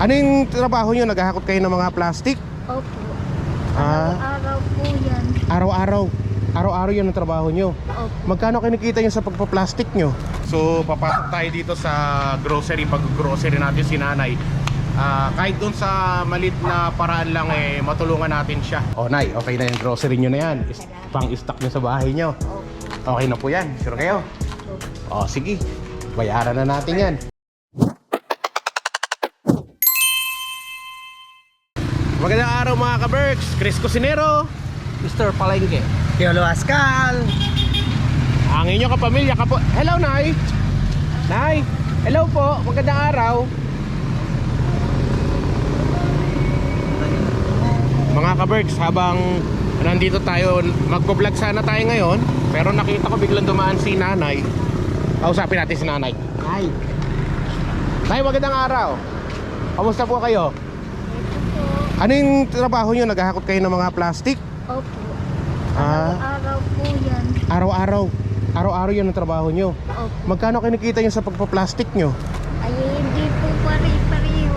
Ano yung trabaho nyo? Naghahakot kayo ng mga plastic? Opo. Ah. Araw-araw po yan. Araw-araw. Araw-araw yun ang trabaho nyo. Opo. Magkano kinikita nyo sa pagpa-plastic nyo? So, papasok tayo dito sa grocery. Pag-grocery natin si nanay. Ah, kahit dun sa malit na paraan lang eh, matulungan natin siya. Oh, Nay, okay na yung grocery nyo na yan. Is- pang-stock nyo sa bahay nyo. Opo. Okay na po yan. Sure kayo? Opo. Oh, sige. Bayaran na natin yan. Magandang araw mga ka-Berks. Chris Cusinero. Mr. Palengke. Piolo Ascal. Ang inyong kapamilya kapo. Hello, Nay. Nay. Hello po. Magandang araw. Mga ka-Berks, habang nandito tayo, magpo-vlog sana tayo ngayon. Pero nakita ko biglang dumaan si Nanay. Kausapin natin si Nanay. Ay. Nay, magandang araw. Kamusta po kayo? Ano yung trabaho nyo? Naghahakot kayo ng mga plastic? Opo. Ah. Araw-araw po yan. Araw-araw. Araw-araw yun ang trabaho nyo. Opo. Magkano kinikita nyo sa pagpa-plastic nyo? Ay, hindi po pare-pareho.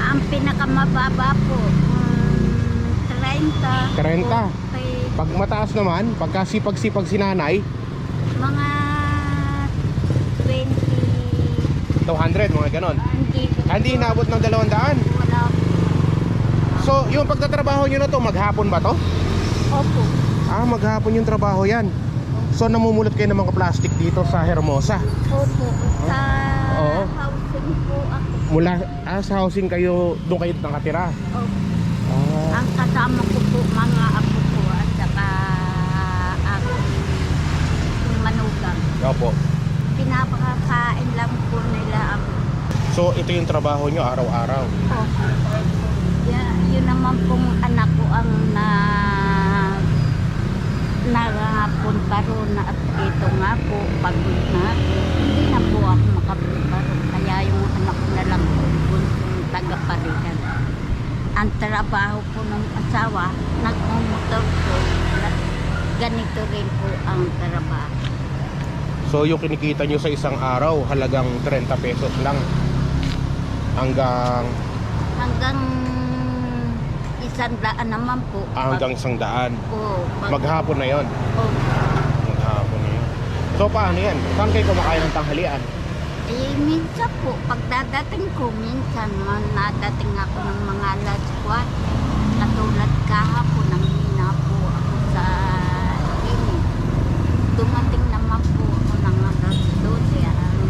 Ang pinakamababa po, mm, 30. 30. Okay. Pag mataas naman, pagka sipag-sipag si nanay, Mga 20. 200, mga ganon. Hindi po. Ah, Hindi inabot ng 200. So, yung pagtatrabaho nyo na to, maghapon ba to? Opo. Ah, maghapon yung trabaho yan. So, namumulot kayo ng mga plastic dito sa Hermosa. Opo. Sa Oo. housing po ako. Mula ah, sa housing kayo, doon kayo nakatira. Opo. Ah. Ang kasama ko po mga apo ko at saka ako manugang. Opo. Pinapakakain lang po nila ako. So, ito yung trabaho nyo araw-araw. Opo. Yeah, yun naman pong anak ko ang na nakapunta roon na at ito nga po, pagod na. Hindi na po ako makapunta roon. Kaya yung anak ko na lang po, bunsong taga-parikan. Ang trabaho po ng asawa, nagmumotor po. na- Ganito rin po ang trabaho. So, yung kinikita nyo sa isang araw, halagang 30 pesos lang. Hanggang, Hanggang isang daan naman po. hanggang isang daan. po. Pag, Maghapon na yon. po. Maghapon na yun. So, paano yan? Saan kayo kumakain ng tanghalian? Eh, minsan po, pagdadating ko, minsan man nadating ako ng mga alas 4. Katulad kahapon, nanghina po ako sa init. Dumating naman po ako ng alas 12. Ang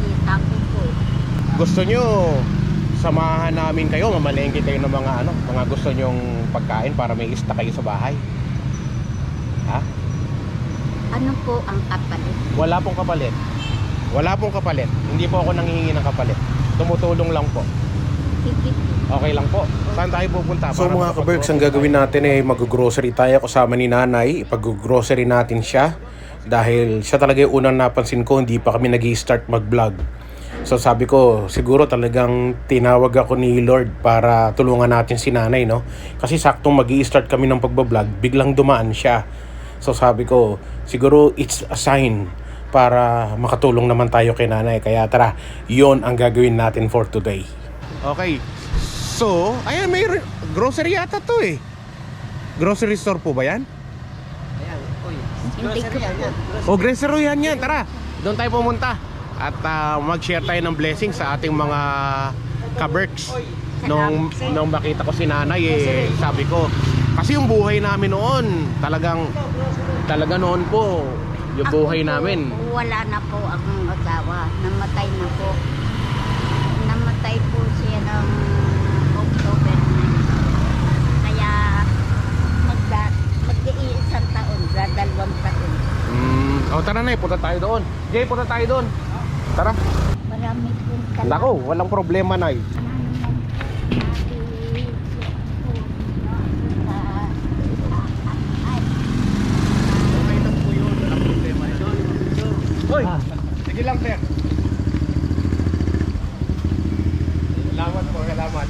kita ko po. Gusto nyo samahan namin kayo, mamalengke kayo ng mga ano, mga gusto nyong pagkain para may ista kayo sa bahay. Ha? Ano po ang kapalit? Wala pong kapalit. Wala pong kapalit. Hindi po ako nanghihingi ng kapalit. Tumutulong lang po. Sige. Okay lang po. Saan tayo pupunta? So mga kabergs, ang gagawin natin ay mag-grocery tayo kasama ni nanay. Ipag-grocery natin siya dahil siya talaga yung unang napansin ko, hindi pa kami nag start mag-vlog. So sabi ko, siguro talagang tinawag ako ni Lord para tulungan natin si nanay, no? Kasi saktong mag start kami ng pagbablog, biglang dumaan siya. So sabi ko, siguro it's a sign para makatulong naman tayo kay nanay. Kaya tara, yon ang gagawin natin for today. Okay. So, ayan, may re- grocery yata to eh. Grocery store po ba yan? Ayan, ko Grocery yan. O grocery yan yan, tara. Doon tayo pumunta. At ah, mag-share tayo ng blessing sa ating mga kaberks. Nung, nung makita ko si nanay eh, sabi ko, kasi yung buhay namin noon, talagang, talaga noon po, yung Ako buhay po, namin. Wala na po akong asawa. Namatay na po. Namatay po siya ng October 9. Kaya magda, mag-iisang taon, dalawang taon. Mm, o tara na, punta tayo doon. Jay, punta tayo doon. Tara. Marami pong kalat. Nako, walang problema na yun. Hoy, sige lang sir. Salamat po, salamat.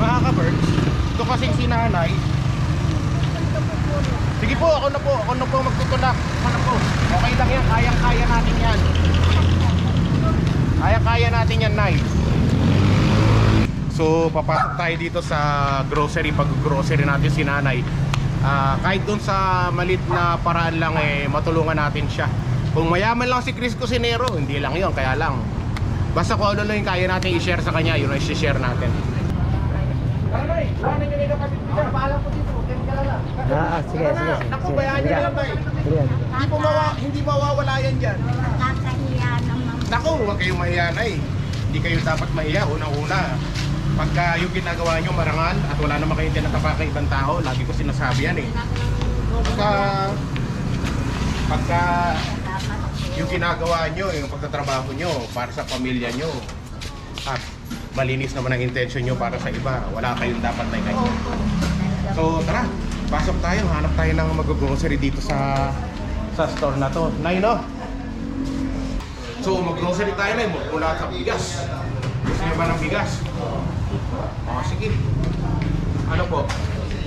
Mga ka-birds, ito kasing si nanay. Sige po, ako na po. ako na po magtutulak. Ano po? Okay lang yan, kayang-kaya natin yan. Kaya-kaya natin yan, Nay. So, papasok tayo dito sa grocery, pag-grocery natin si nanay. Ah, kahit doon sa malit na paraan lang eh, matulungan natin siya. Kung mayaman lang si Chris Cusinero, hindi lang yon kaya lang. Basta kung ano lang yung kaya natin i-share sa kanya, yun ang i-share natin. Ah, ah, sige, sige. Naku, bayaan niyo na lang tayo. Hindi po mawa, hindi mawawala yan dyan. Nakakahiya naman. Naku, huwag kayong mahiya na eh. Hindi kayo dapat mahiya, unang-una. Pagka yung ginagawa nyo marangal at wala naman kayong tinatapa kay ibang tao, lagi ko sinasabi yan eh. Pagka, pagka yung ginagawa nyo, yung pagtatrabaho nyo para sa pamilya nyo, at malinis naman ang intention nyo para sa iba, wala kayong dapat na ganyan. So tara, pasok tayo, hanap tayo ng mag-grocery dito sa sa store na to. Nay, no? So mag-grocery tayo na, mula sa bigas. Gusto niyo ba ng bigas? O, sige. Ano po?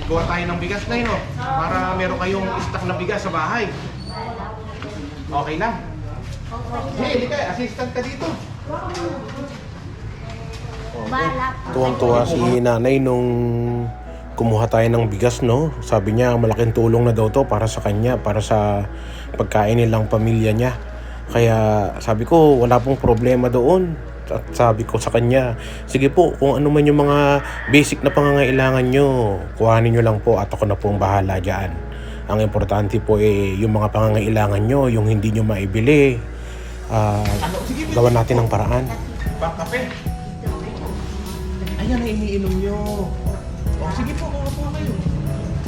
Gawa tayo ng bigas na no? Para meron kayong stock na bigas sa bahay. Okay lang. Hey, halika, assistant ka dito. Po. Tuwang-tuwa si nanay nung kumuha tayo ng bigas, no? Sabi niya, malaking tulong na daw to para sa kanya, para sa pagkain nilang pamilya niya. Kaya sabi ko, wala pong problema doon. At sabi ko sa kanya, sige po, kung ano man yung mga basic na pangangailangan nyo, kuhanin nyo lang po at ako na po ang bahala dyan. Ang importante po eh, yung mga pangangailangan nyo, yung hindi nyo maibili, ah, gawa natin ng paraan. Bak kape. Ayan na iniinom nyo. O, sige po, kuha po kayo.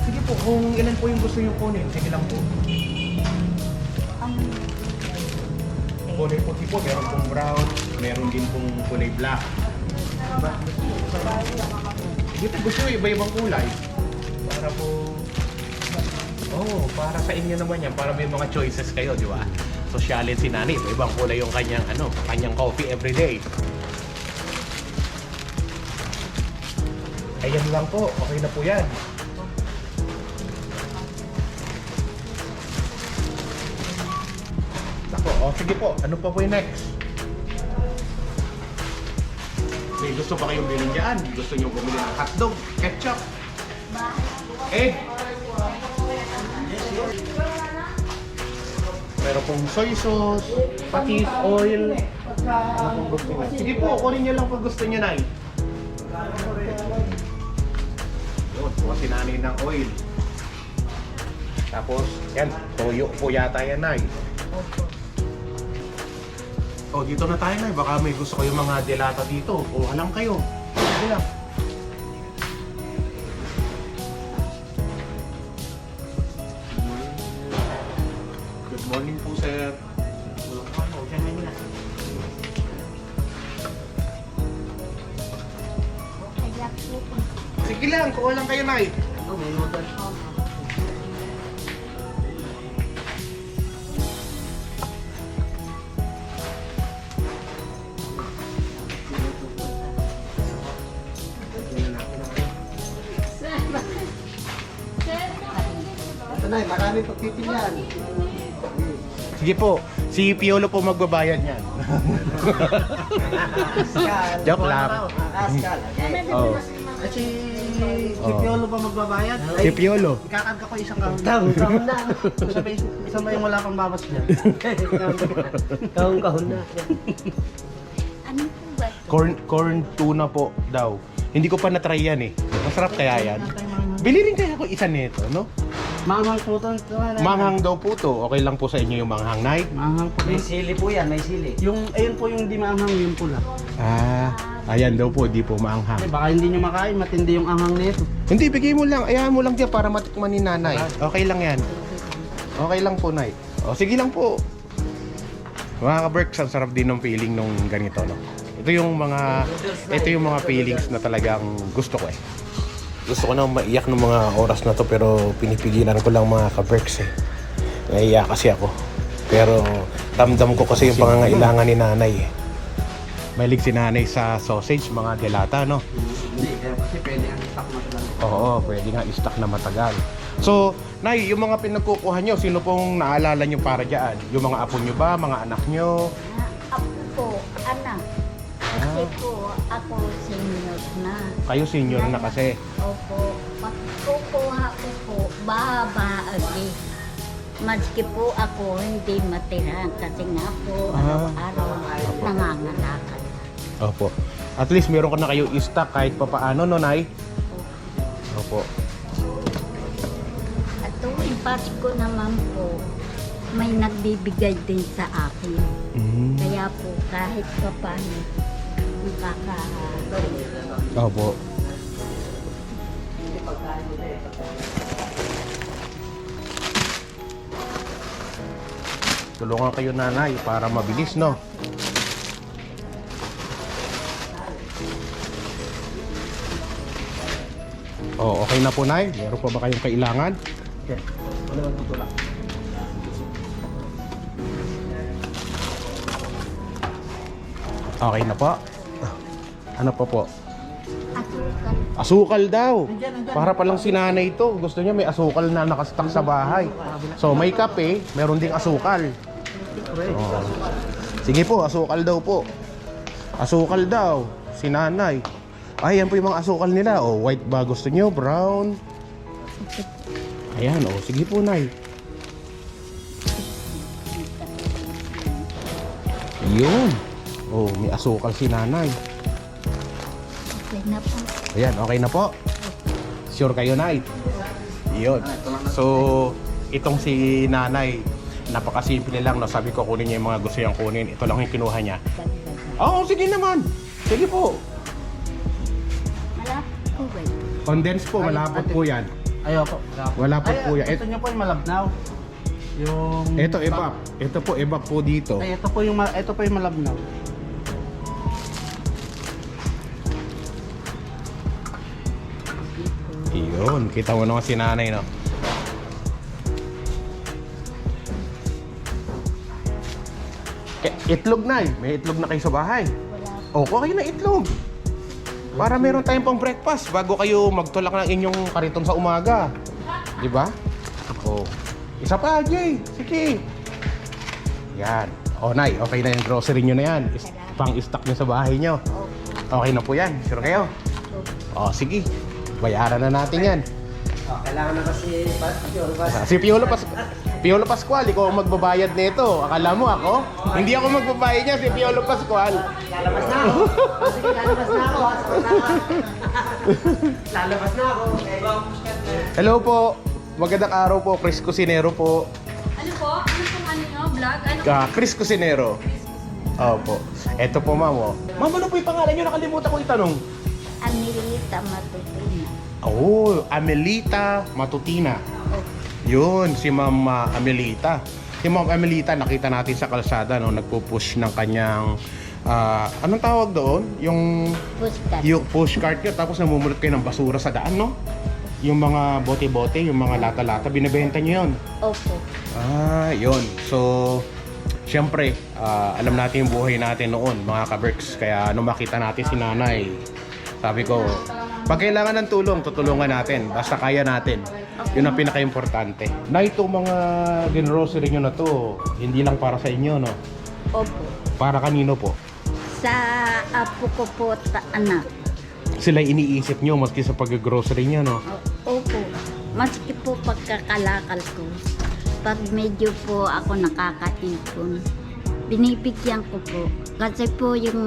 Sige po, kung ilan po yung gusto nyo kunin, sige lang po. Kulay puti po, meron pong brown, meron din pong kulay black. Diba? Dito gusto nyo iba-ibang kulay. Para po... Oh, para sa inyo naman yan, para may mga choices kayo, di ba? Sosyalin si Nani, iba-ibang kulay yung kanyang ano, kanyang coffee every day. Ayan lang po, okay na po yan. Sige po, ano pa po yung next? May gusto pa kayong bilhin dyan? Gusto nyo bumili ng hotdog, ketchup, egg, Meron pong soy sauce, patis, oil. Ano pong gusto nyo? Sige po, kunin nyo lang pag gusto nyo, Nay. Yun, kuha si nanay ng oil. Tapos, yan, toyo po yata yan, Nay. Oh, dito na tayo, Nay. Baka may gusto kayo mga delata dito. Kuha lang kayo. Sige lang. Good morning po, sir. Sige lang, kuha lang kayo, Nay. Pagpipilian. Sige po, si Piolo po magbabayad niyan. Joke lang. Okay. oh. At si, si Piolo pa magbabayad? Si Piolo. Ikakanta ko isang kahon. Kahon, kahon na. Isa ba, isa ba yung wala pang babas niya? kahon, kahon na. Ano po ba? ito? Corn, corn tuna po daw. Hindi ko pa na-try yan eh. Masarap kaya yan. Bili rin kaya ako isa nito, no? Maanghang po ito. ito nga na. Manghang daw po to. Okay lang po sa inyo yung manghang night. Maanghang po. May sili po yan, may sili. Yung, ayun po yung di maanghang, yung pula. Ah, ayan daw po, di po maanghang. Baka hindi nyo makain, matindi yung anghang nito. Hindi, bigay mo lang. Ayahan mo lang dyan para matikman ni nanay. Okay lang yan. Okay lang po, Nay. O, sige lang po. Mga ka-Berks, ang sarap din ng feeling nung ganito, no? Ito yung mga, ito yung mga feelings na talagang gusto ko eh. Gusto ko nang maiyak ng mga oras na to pero pinipigilan ko lang mga ka-Berks eh. Naiiyak kasi ako. Pero damdam ko kasi yung pangangailangan ni nanay eh. Mahilig si nanay sa sausage, mga delata, no? Hindi, kaya kasi pwede ang stock na talaga. Oo, pwede nga i-stock na matagal. So, Nay, yung mga pinagkukuha nyo, sino pong naalala nyo para dyan? Yung mga apo nyo ba, mga anak nyo? Ah, Ako po, anak. Kasi po, ako senior na. Kayo senior na kasi. Opo, pag kukuha ko po, baba agi. Maski po ako hindi matira kasi nga po Ah. araw-araw nangangalakal. Opo. At least meron ka na kayo stock kahit pa paano, no, Nay? Opo. At tuwing Pasko naman po, may nagbibigay din sa akin. Mm. Kaya po kahit pa paano, nakaka... Opo. Tulungan kayo nanay para mabilis, no? Oh, okay na po, Nay. Meron pa ba kayong kailangan? Okay. Ano ba tutulak? Okay na po. Ano pa po? Asukal. Asukal daw. Para palang sinanay ito. Gusto niya may asukal na nakastock sa bahay. So may kape, meron ding asukal. Oh. Sige po, asukal daw po. Asukal daw. Sinanay. Ay, yan po yung mga asukal nila. Oh, white ba gusto niyo? Brown? Ayan, oh. Sige po, Nay. Yun. Oh, may asukal si nanay. Okay na po. Ayan, okay na po. Sure kayo, Nay? Yun. So, itong si Nanay, napakasimple lang, no? Sabi ko kunin niya yung mga gusto niyang kunin. Ito lang yung kinuha niya. Oo, sige naman. Sige po. Malapit po ba? Condense po, malapot po yan. Ayoko. Wala po po yan. Gusto niyo po yung malabnaw. Yung... Ito, evap. Ito po, evap po dito. Ay, ito po yung, ma- ito po yung malabnaw. Iyon, kita mo naman si Nanay, no? Eh, itlog, Nay. May itlog na kayo sa bahay. Wala O, kuha kayo ng itlog. Para meron tayong pang breakfast bago kayo magtulak ng inyong kariton sa umaga. Di ba? O. Isa pa, Jay. Sige. Yan. O, Nay, okay na yung grocery nyo na yan. Is- pang stock nyo sa bahay nyo. Okay na po yan. Sure kayo? O, sige. Bayaran na natin yan. Oh, kailangan na kasi... Pure ba? Si Piolo Pas Piolo Pascual, ikaw ang magbabayad nito. Akala mo ako? Hindi ako magbabayad niya, si Piolo Pascual. Lalabas na ako. Oh, sige, lalabas na ako. Lalabas na ako. Hello po. Magandang araw po, Chris Cusinero po. Ano po? Ano pong ano nyo? Vlog? Ano? Ka Chris Cusinero. Opo. Eto po, ma'am. Oh. Ma'am, ano po yung pangalan nyo? Nakalimutan ko itanong. Anilita Matutina. Oh, Amelita Matutina. Yun, si Ma'am ah, Amelita. Si Ma'am Amelita, nakita natin sa kalsada, no, nagpo-push ng kanyang, ah, anong tawag doon? Yung, Puskat. yung push cart nyo, tapos namumulot kayo ng basura sa daan, no? Yung mga bote-bote, yung mga lata-lata, binibenta nyo yun. Opo. Ah, yun. So, syempre, ah, alam natin yung buhay natin noon, mga ka-Berks. Kaya nung makita natin si nanay, sabi ko, pag kailangan ng tulong, tutulungan natin. Basta kaya natin. Yun ang pinaka-importante. Na itong mga grocery nyo na to, hindi lang para sa inyo, no? Opo. Para kanino po? Sa apo ko po ta- anak. Sila iniisip nyo maski sa pag-grocery nyo, no? O- Opo. Maski po pagkakalakal ko, pag medyo po ako nakakaipon, binibigyan ko po. Kasi po yung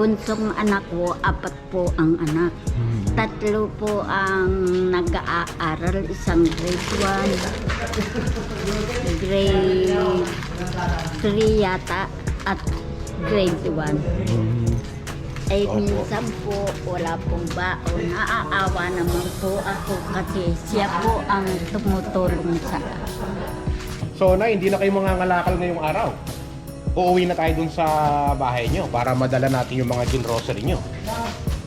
bunsong anak ko, apat po ang anak. Tatlo po ang nag-aaral, isang grade 1, grade 3 yata, at grade 1. Eh, Opo. minsan po, wala pong baon. Naaawa naman po ako kasi siya po ang tumutulong sa akin. So, na, hindi na kayo mangangalakal ngayong araw. Uuwi na tayo dun sa bahay nyo para madala natin yung mga grocery nyo.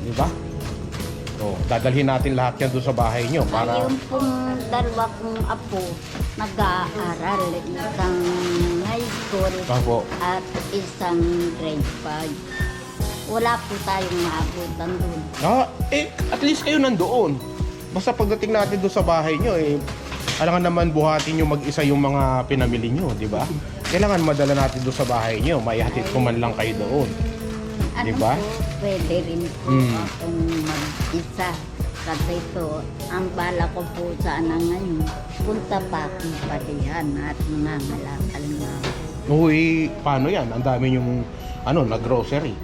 Di ba? So, dadalhin natin lahat yan dun sa bahay nyo para... Ayun pong dalawa kong apo, nag-aaral. Isang high school Opo. at isang grade 5. Wala po tayong maabutan doon. Ah, eh, at least kayo nandoon. Basta pagdating natin doon sa bahay nyo, eh, Alangan naman buhatin yung mag-isa yung mga pinamili nyo, di ba? Kailangan madala natin doon sa bahay nyo. Maihatid ko man lang kayo doon. Ano Diba? po, pwede rin po Mm. akong mag-isa. Kasi po, ang bala ko po sana ngayon, punta pa akong palihan at nangangalakal na ako. Uy, paano yan? Ang dami yung ano, na grocery.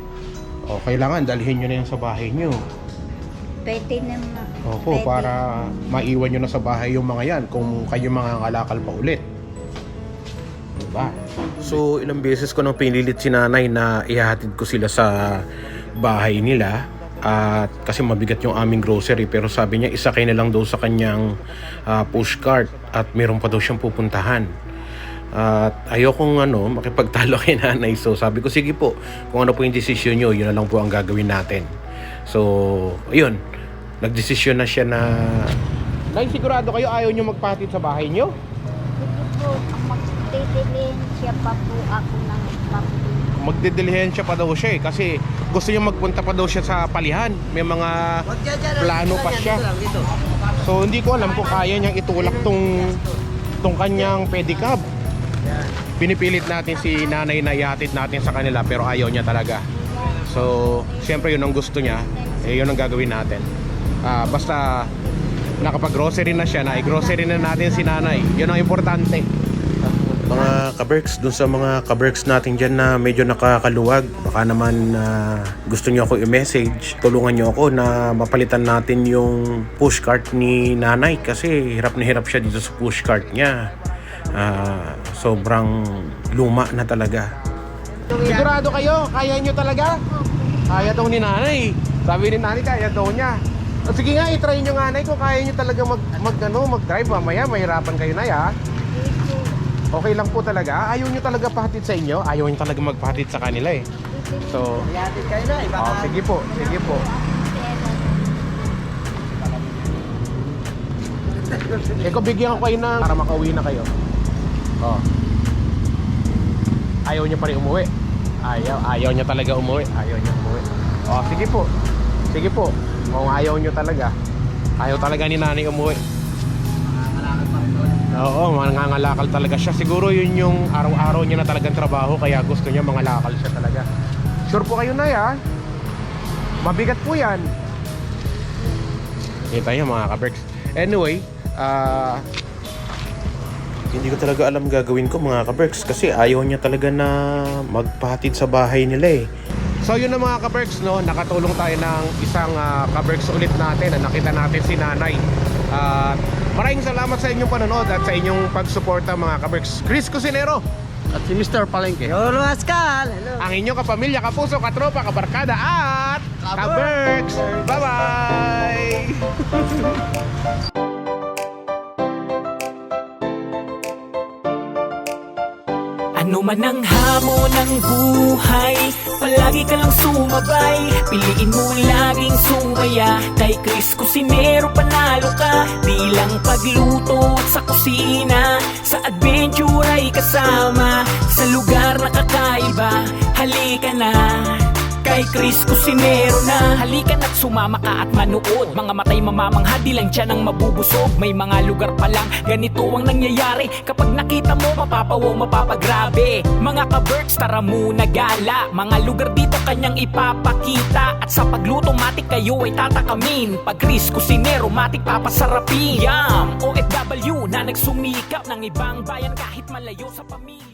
O, kailangan dalhin nyo na yan sa bahay nyo. Pwede naman. Opo, pwede. para maiwan nyo na sa bahay yung mga yan kung kayo mga ngalakal pa ulit. Diba? So ilang beses ko nang pinilit si nanay na ihahatid ko sila sa bahay nila at kasi mabigat yung aming grocery pero sabi niya isakay na lang daw sa kanyang ah, push cart at meron pa daw siyang pupuntahan. At ayokong ano, makipagtalo kay nanay. So sabi ko, sige po, kung ano po yung desisyon nyo, yun na lang po ang gagawin natin. So, ayun, nagdesisyon na siya na Nay, sigurado kayo ayaw nyo magpahatid sa bahay nyo? Siya pa po ako ng papel. Magdidilihensya pa daw siya eh kasi gusto niya magpunta pa daw siya sa palihan. May mga. Plano pa siya. So hindi ko alam kung kaya niyang itulak tong tong kanyang pedicab. Pinipilit natin si nanay na ihatid natin sa kanila pero ayaw niya talaga. So, siyempre yun ang gusto niya, eh yun ang gagawin natin. Ah, basta nakapag-grocery na siya, na i-grocery na natin si nanay. Yun ang importante. Mga kaberks, dun sa mga kaberks natin dyan na medyo nakakaluwag, baka naman ah, gusto nyo ako i-message, tulungan nyo ako na mapalitan natin yung pushcart ni nanay kasi hirap na hirap siya dito sa pushcart niya. Ah, sobrang luma na talaga. Sigurado kayo, kaya nyo talaga? Kaya daw ni nanay. Sabi ni nanay, kaya daw niya. O, sige nga, itry nyo nga nanay kung kaya nyo talaga mag, mag, ano, mag-drive. Mamaya, mahirapan kayo na ya. Okay lang po talaga. Ayaw nyo talaga pahatid sa inyo. Ayaw nyo talaga magpahatid sa kanila eh. So, Ihatid kayo na. Iba oh, sige po, sige po. Eh kung bigyan ko kayo na para makauwi na kayo. Oh. Ayaw niya pa rin umuwi. Ayaw, ayaw niya talaga umuwi. Ayaw niya umuwi. Oh, sige po. Sige po. Kung ayaw niyo talaga. Ayaw talaga ni nanay umuwi. Oo, mangangalakal talaga siya. Siguro yun yung araw-araw niya na talagang trabaho kaya gusto niya mangalakal siya talaga. Sure po kayo na ya. Mabigat po yan. Kita niyo mga ka-Berks. Anyway, ah... Hindi ko talaga alam gagawin ko mga kaberks kasi ayaw niya talaga na magpahatid sa bahay nila eh. So yun na mga ka-Berks, no? nakatulong tayo ng isang uh, ka-Berks ulit natin na nakita natin si Nanay. At maraming salamat sa inyong panonood at sa inyong pagsuporta mga ka-Berks. Chris Cusinero, At si Mr. Palengke. Yolo Ascal! Hello! ang inyong kapamilya, kapuso, katropa, kabarkada at ka-Berks! Bye-bye! Ano man ang hamon ng buhay Palagi ka lang sumabay Piliin mo laging sumaya Kay Chris Cusinero panalo ka Di lang pagluto sa kusina Sa adventure ay kasama Sa lugar na kakaiba Halika na Kay Chris Cusinero na. Halika na't sumama ka at manood. Mga matay mamamangha di lang dyan ang mabubusog. May mga lugar pa lang ganito ang nangyayari. Kapag nakita mo mapapawong mapapagrabe. Mga ka-Berks tara muna gala. Mga lugar dito kanyang ipapakita. At sa pagluto matik kayo ay tatakamin. Pag Chris Cusinero matik papasarapin. Yum! OFW na nagsumikap ng ibang bayan kahit malayo sa pamilya